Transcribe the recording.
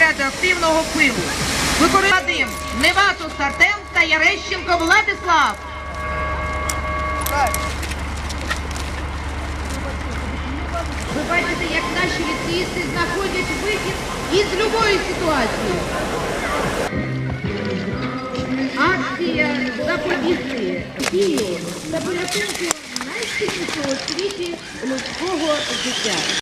радіоактивного впливу. Використовуємо Неватус Артем та Ярещенко Владислав. Ви бачите, як наші ліцеїсти знаходять вихід із будь-якої ситуації. Акція запобігти дії та порятунку найціннішого у світі людського життя.